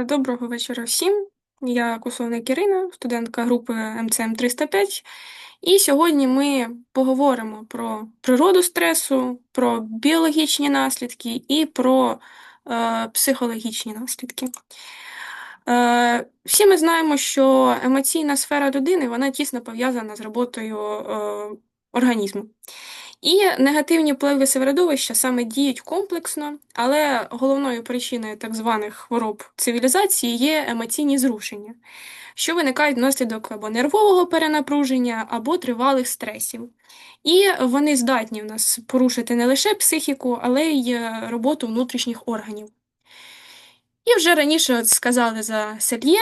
Е, Доброго вечора всім. Я Кусовник Ірина, студентка групи МЦМ 305. І сьогодні ми поговоримо про природу стресу, про біологічні наслідки і про е, психологічні наслідки. Е, всі ми знаємо, що емоційна сфера людини вона тісно пов'язана з роботою е, організму. І негативні впливи середовища саме діють комплексно, але головною причиною так званих хвороб цивілізації є емоційні зрушення, що виникають внаслідок або нервового перенапруження, або тривалих стресів. І вони здатні в нас порушити не лише психіку, але й е, роботу внутрішніх органів. І вже раніше от сказали за Сельє,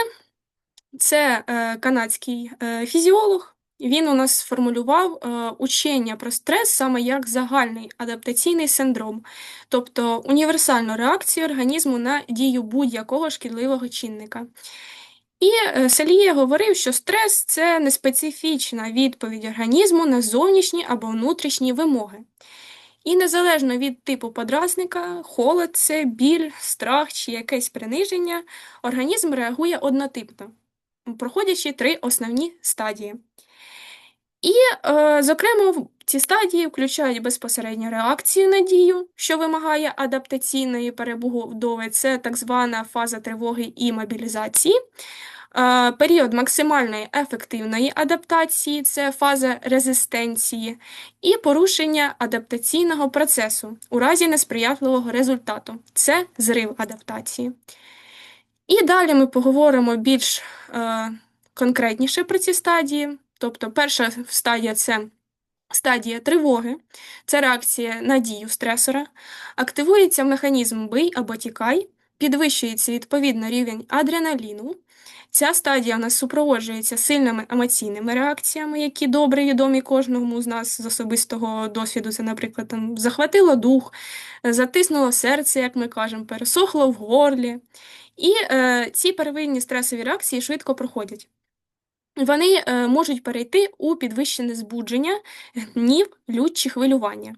це е, канадський е, фізіолог. Він у нас сформулював е, учення про стрес саме як загальний адаптаційний синдром, тобто універсальну реакцію організму на дію будь-якого шкідливого чинника. І е, Селіє говорив, що стрес це неспецифічна відповідь організму на зовнішні або внутрішні вимоги. І незалежно від типу подразника, холод це біль, страх чи якесь приниження, організм реагує однотипно, проходячи три основні стадії. І, е, зокрема, ці стадії включають безпосередню реакцію на дію, що вимагає адаптаційної перебудови, це так звана фаза тривоги і мобілізації. Е, період максимальної ефективної адаптації це фаза резистенції, і порушення адаптаційного процесу у разі несприятливого результату це зрив адаптації. І далі ми поговоримо більш е, конкретніше про ці стадії. Тобто, перша стадія це стадія тривоги, це реакція на дію стресора, активується механізм бий або тікай, підвищується відповідно рівень адреналіну. Ця стадія у нас супроводжується сильними емоційними реакціями, які добре відомі кожному з нас з особистого досвіду. Це, наприклад, там захватило дух, затиснуло серце, як ми кажемо, пересохло в горлі. І е, ці первинні стресові реакції швидко проходять. Вони е, можуть перейти у підвищене збудження, гнів, лють чи хвилювання.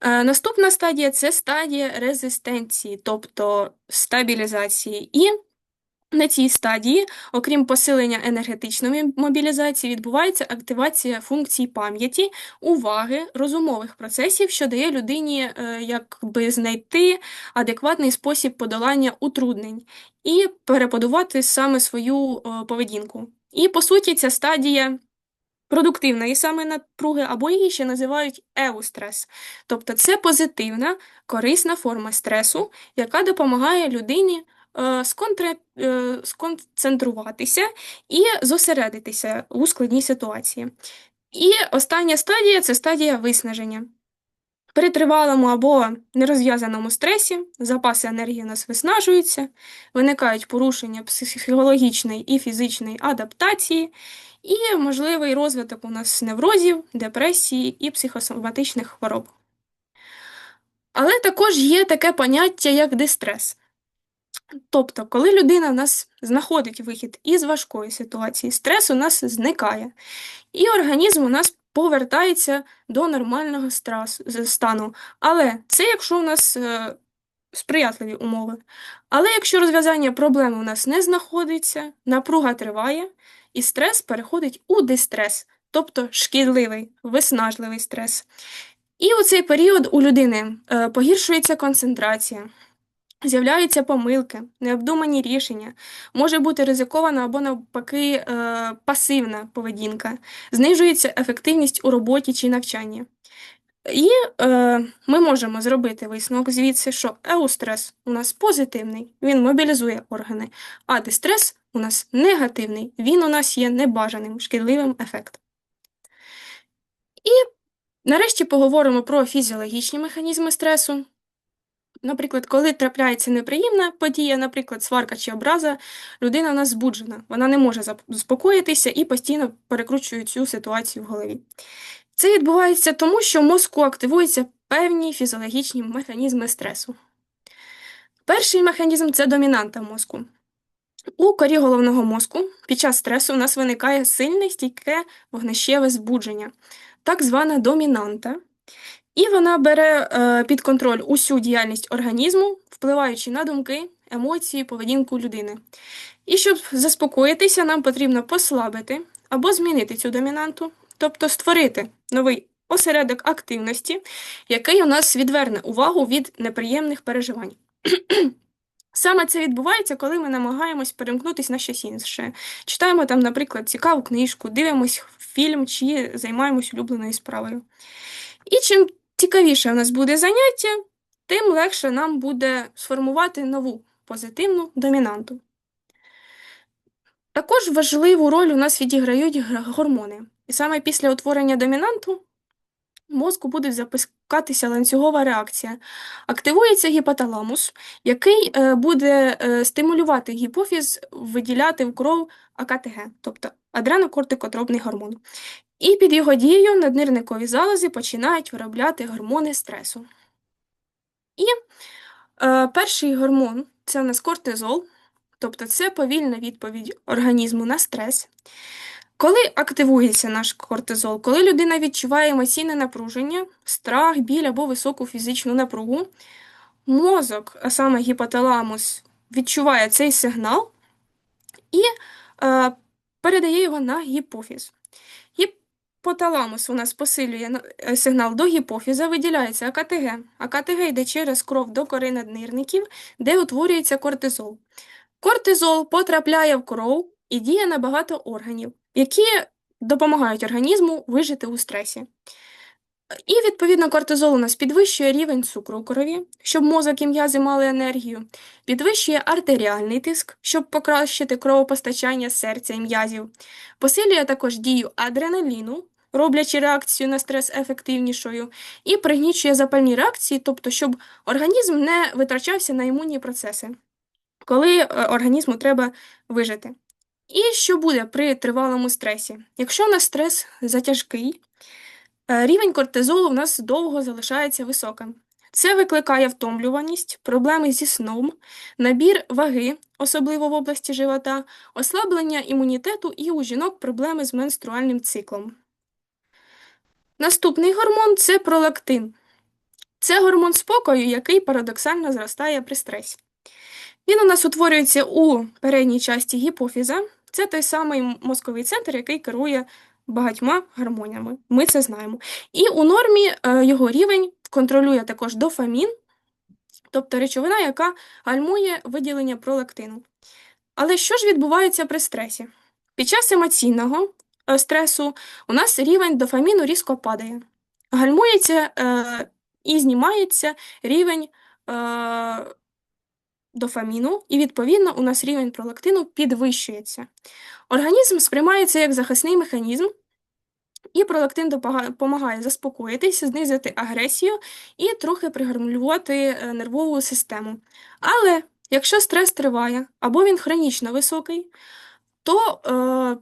Е, наступна стадія це стадія резистенції, тобто стабілізації. І на цій стадії, окрім посилення енергетичної мобілізації, відбувається активація функцій пам'яті, уваги, розумових процесів, що дає людині е, якби знайти адекватний спосіб подолання утруднень і перебудувати саме свою поведінку. І, по суті, ця стадія продуктивної саме напруги, або її ще називають еустрес. Тобто це позитивна, корисна форма стресу, яка допомагає людині е, е, сконцентруватися і зосередитися у складній ситуації. І остання стадія це стадія виснаження. При тривалому або нерозв'язаному стресі запаси енергії у нас виснажуються, виникають порушення психологічної і фізичної адаптації, і можливий розвиток у нас неврозів, депресії і психосоматичних хвороб. Але також є таке поняття, як дистрес. Тобто, коли людина в нас знаходить вихід із важкої ситуації, стрес у нас зникає, і організм у нас повертається до нормального стану. Але це якщо у нас е, сприятливі умови. Але якщо розв'язання проблеми у нас не знаходиться, напруга триває, і стрес переходить у дистрес, тобто шкідливий, виснажливий стрес. І у цей період у людини е, погіршується концентрація. З'являються помилки, необдумані рішення, може бути ризикована або навпаки е, пасивна поведінка, знижується ефективність у роботі чи навчанні. І е, ми можемо зробити висновок звідси, що еустрес у нас позитивний, він мобілізує органи, а дистрес у нас негативний, він у нас є небажаним, шкідливим ефектом. І нарешті поговоримо про фізіологічні механізми стресу. Наприклад, коли трапляється неприємна подія, наприклад, сварка чи образа, людина в нас збуджена, вона не може заспокоїтися і постійно перекручує цю ситуацію в голові. Це відбувається тому, що в мозку активуються певні фізіологічні механізми стресу. Перший механізм це домінанта мозку. У корі головного мозку під час стресу у нас виникає сильне стійке вогнищеве збудження, так звана домінанта. І вона бере е, під контроль усю діяльність організму, впливаючи на думки, емоції, поведінку людини. І щоб заспокоїтися, нам потрібно послабити або змінити цю домінанту, тобто створити новий осередок активності, який у нас відверне увагу від неприємних переживань. Саме це відбувається, коли ми намагаємось перемкнутися на щось інше. Читаємо там, наприклад, цікаву книжку, дивимось фільм чи займаємось улюбленою справою. І чим цікавіше у нас буде заняття, тим легше нам буде сформувати нову позитивну домінанту. Також важливу роль у нас відіграють гормони. І саме після утворення домінанту мозку буде запускатися ланцюгова реакція. Активується гіпоталамус, який е, буде е, стимулювати гіпофіз виділяти в кров АКТГ, тобто адренокортикотропний гормон. І під його дією наднирникові залози починають виробляти гормони стресу. І е, перший гормон це у нас кортизол, тобто це повільна відповідь організму на стрес. Коли активується наш кортизол, коли людина відчуває емоційне напруження, страх, біль або високу фізичну напругу, мозок, а саме гіпоталамус, відчуває цей сигнал і е, передає його на гіпофіз. Гіпоталамус у нас посилює е, сигнал до гіпофіза, виділяється АКТГ. АКТГ йде через кров до кори наднирників, де утворюється кортизол. Кортизол потрапляє в кров і діє на багато органів, які допомагають організму вижити у стресі. І, відповідно, кортизол у нас підвищує рівень цукру у крові, щоб мозок і м'язи мали енергію, підвищує артеріальний тиск, щоб покращити кровопостачання серця і м'язів, посилює також дію адреналіну, роблячи реакцію на стрес ефективнішою, і пригнічує запальні реакції, тобто, щоб організм не витрачався на імунні процеси, коли е, організму треба вижити. І що буде при тривалому стресі? Якщо у нас стрес затяжкий, рівень кортизолу в нас довго залишається високим. Це викликає втомлюваність, проблеми зі сном, набір ваги, особливо в області живота, ослаблення імунітету і у жінок проблеми з менструальним циклом. Наступний гормон це пролактин. Це гормон спокою, який парадоксально зростає при стресі. Він у нас утворюється у передній часті гіпофіза. Це той самий мозковий центр, який керує багатьма гармоніями. Ми це знаємо. І у нормі е, його рівень контролює також дофамін, тобто речовина, яка гальмує виділення пролактину. Але що ж відбувається при стресі? Під час емоційного е, стресу у нас рівень дофаміну різко падає, гальмується е, і знімається рівень е, дофаміну, і, відповідно, у нас рівень пролактину підвищується. Організм сприймається як захисний механізм, і пролактин допомагає заспокоїтися, знизити агресію і трохи пригармулювати е, нервову систему. Але якщо стрес триває або він хронічно високий, то е,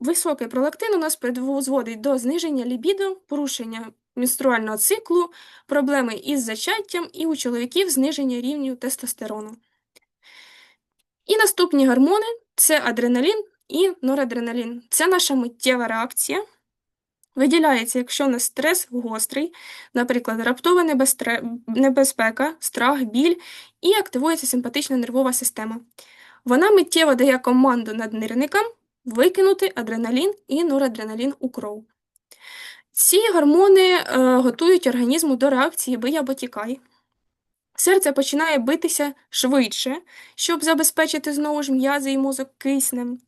високий пролактин у нас призводить до зниження лібідо, порушення менструального циклу, проблеми із зачаттям і у чоловіків зниження рівню тестостерону. І наступні гормони це адреналін і норадреналін. Це наша миттєва реакція. Виділяється, якщо у нас стрес гострий, наприклад, раптова небезпека, страх, біль, і активується симпатична нервова система. Вона миттєво дає команду наднирникам викинути адреналін і норадреналін у кров. Ці гормони е, готують організму до реакції бий або тікай. Серце починає битися швидше, щоб забезпечити знову ж м'язи і мозок киснем.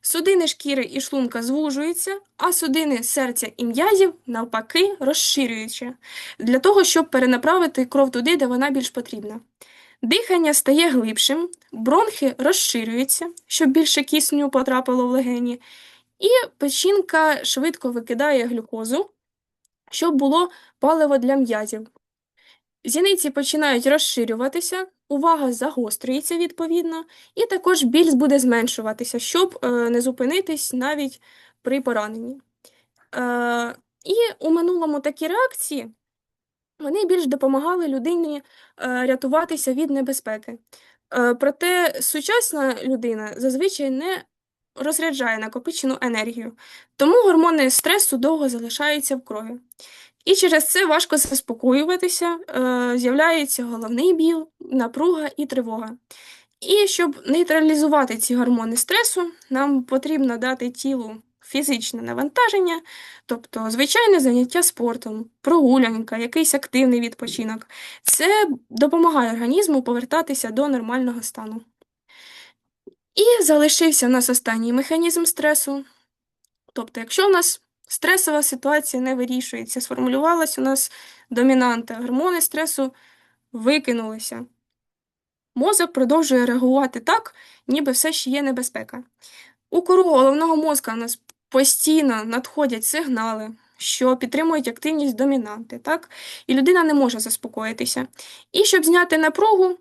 Судини шкіри і шлунка звужуються, а судини серця і м'язів, навпаки, розширюються, для того, щоб перенаправити кров туди, де вона більш потрібна. Дихання стає глибшим, бронхи розширюються, щоб більше кисню потрапило в легені, і печінка швидко викидає глюкозу, щоб було паливо для м'язів. Зіниці починають розширюватися, увага загострюється відповідно, і також біль буде зменшуватися, щоб е, не зупинитись навіть при пораненні. Е, І у минулому такі реакції вони більш допомагали людині е, рятуватися від небезпеки. Проте сучасна людина зазвичай не розряджає накопичену енергію, тому гормони стресу довго залишаються в крові. І через це важко заспокоюватися, е, з'являється головний біл, напруга і тривога. І щоб нейтралізувати ці гормони стресу, нам потрібно дати тілу фізичне навантаження, тобто звичайне заняття спортом, прогулянка, якийсь активний відпочинок. Це допомагає організму повертатися до нормального стану. І залишився у нас останній механізм стресу. Тобто, якщо у нас стресова ситуація не вирішується, сформулювалась у нас домінанта, гормони стресу викинулися. Мозок продовжує реагувати так, ніби все ще є небезпека. У кору головного мозка у нас постійно надходять сигнали, що підтримують активність домінанти, так? і людина не може заспокоїтися. І щоб зняти напругу,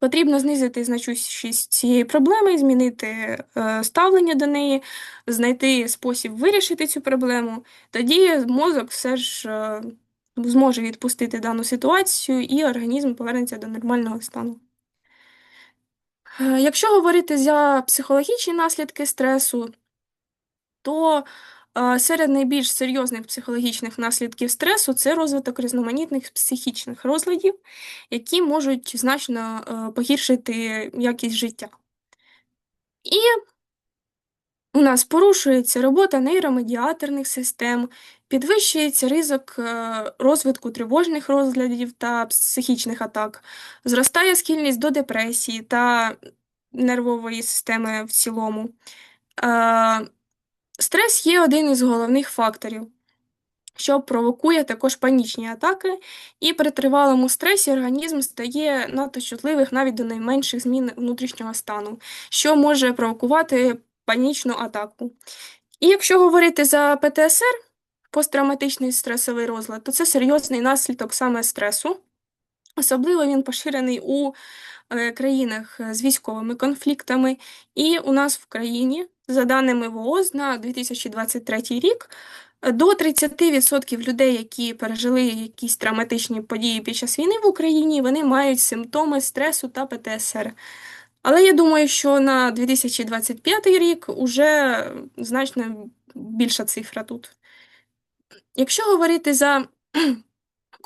потрібно знизити значущість цієї проблеми, змінити е, ставлення до неї, знайти спосіб вирішити цю проблему. Тоді мозок все ж е, зможе відпустити дану ситуацію, і організм повернеться до нормального стану. Е, Якщо говорити за психологічні наслідки стресу, то серед найбільш серйозних психологічних наслідків стресу це розвиток різноманітних психічних розладів, які можуть значно е, погіршити якість життя. І у нас порушується робота нейромедіаторних систем, підвищується ризик е, розвитку тривожних розладів та психічних атак, зростає схильність до депресії та нервової системи в цілому. Е, Стрес є один із головних факторів, що провокує також панічні атаки, і при тривалому стресі організм стає надто чутливих навіть до найменших змін внутрішнього стану, що може провокувати панічну атаку. І якщо говорити за ПТСР, посттравматичний стресовий розлад, то це серйозний наслідок саме стресу. Особливо він поширений у е, країнах з військовими конфліктами, і у нас в країні, за даними ВООЗ, на 2023 рік до 30% людей, які пережили якісь травматичні події під час війни в Україні, вони мають симптоми стресу та ПТСР. Але я думаю, що на 2025 рік уже значно більша цифра тут. Якщо говорити за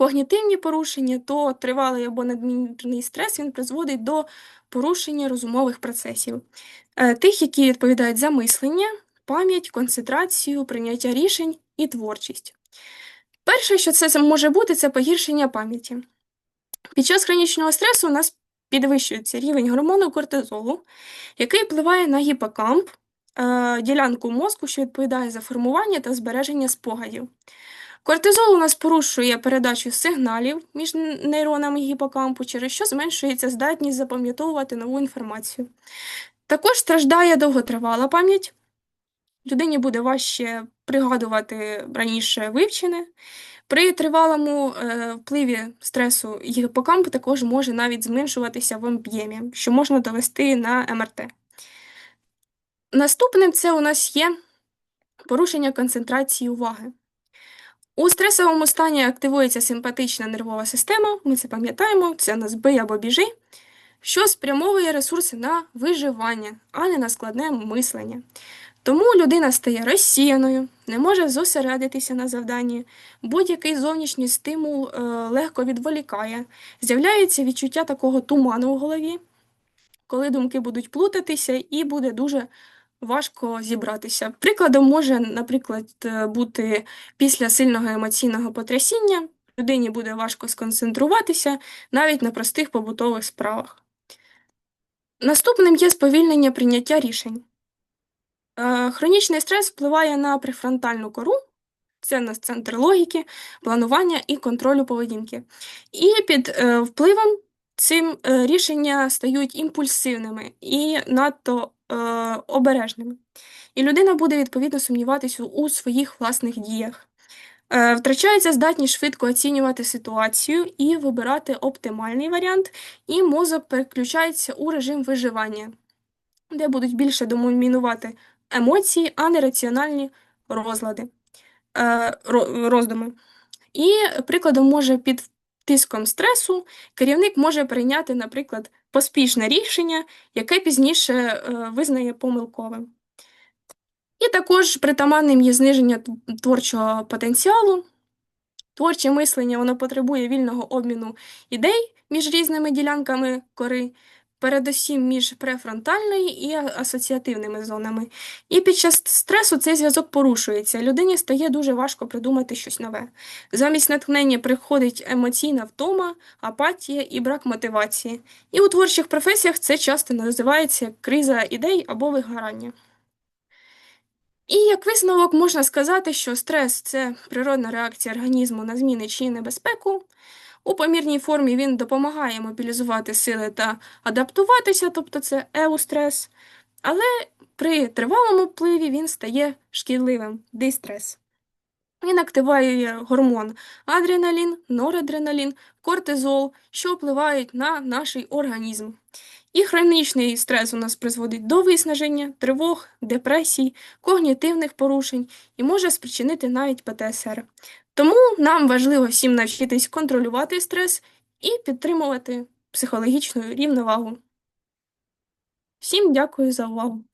когнітивні порушення, то тривалий або надмірний стрес він призводить до порушення розумових процесів, е, тих, які відповідають за мислення, пам'ять, концентрацію, прийняття рішень і творчість. Перше, що це може бути, це погіршення пам'яті. Під час хронічного стресу у нас підвищується рівень гормону кортизолу, який впливає на гіпокамп, е, ділянку мозку, що відповідає за формування та збереження спогадів. Кортизол у нас порушує передачу сигналів між нейронами гіпокампу, через що зменшується здатність запам'ятовувати нову інформацію. Також страждає довготривала пам'ять. Людині буде важче пригадувати раніше вивчене. При тривалому е, впливі стресу гіпокамп також може навіть зменшуватися в об'ємі, що можна довести на МРТ. Наступним це у нас є порушення концентрації уваги. У стресовому стані активується симпатична нервова система, ми це пам'ятаємо, це нас бий або біжи, що спрямовує ресурси на виживання, а не на складне мислення. Тому людина стає розсіяною, не може зосередитися на завданні, будь-який зовнішній стимул е, легко відволікає, з'являється відчуття такого туману в голові, коли думки будуть плутатися, і буде дуже важко зібратися. Прикладом може, наприклад, е, бути після сильного емоційного потрясіння, людині буде важко сконцентруватися навіть на простих побутових справах. Наступним є сповільнення прийняття рішень. Е, Хронічний стрес впливає на префронтальну кору, це у нас центр логіки, планування і контролю поведінки. І під е, впливом цим рішення стають імпульсивними і надто обережними. І людина буде відповідно сумніватися у своїх власних діях. Е, Втрачається здатність швидко оцінювати ситуацію і вибирати оптимальний варіант, і мозок переключається у режим виживання, де будуть більше домінувати емоції, а не раціональні розлади, е, роздуми. І прикладом може під тиском стресу керівник може прийняти, наприклад, поспішне рішення, яке пізніше е, визнає помилковим. І також притаманним є зниження творчого потенціалу, Творче мислення воно потребує вільного обміну ідей між різними ділянками кори, передусім між префронтальною і асоціативними зонами. І під час стресу цей зв'язок порушується. Людині стає дуже важко придумати щось нове. Замість натхнення приходить емоційна втома, апатія і брак мотивації. І у творчих професіях це часто називається криза ідей або вигорання. І як висновок можна сказати, що стрес це природна реакція організму на зміни чи небезпеку. У помірній формі він допомагає мобілізувати сили та адаптуватися, тобто це еустрес, але при тривалому впливі він стає шкідливим дистрес. Він активує гормон адреналін, норадреналін, кортизол, що впливають на наш організм. І хронічний стрес у нас призводить до виснаження, тривог, депресій, когнітивних порушень і може спричинити навіть ПТСР. Тому нам важливо всім навчитись контролювати стрес і підтримувати психологічну рівновагу. Всім дякую за увагу!